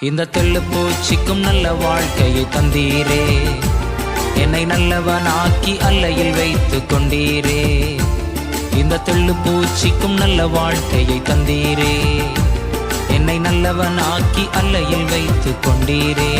இந்த தெள்ளு பூச்சிக்கும் நல்ல வாழ்க்கையை தந்தீரே. என்னை நல்லவனாக்கி அல்லையில் வைத்து கொண்டீரே. இந்த தெள்ளு பூச்சிக்கும் நல்ல வாழ்க்கையை தந்தீரே. என்னை நல்லவனாக்கி அல்லையில் வைத்து கொண்டீரே.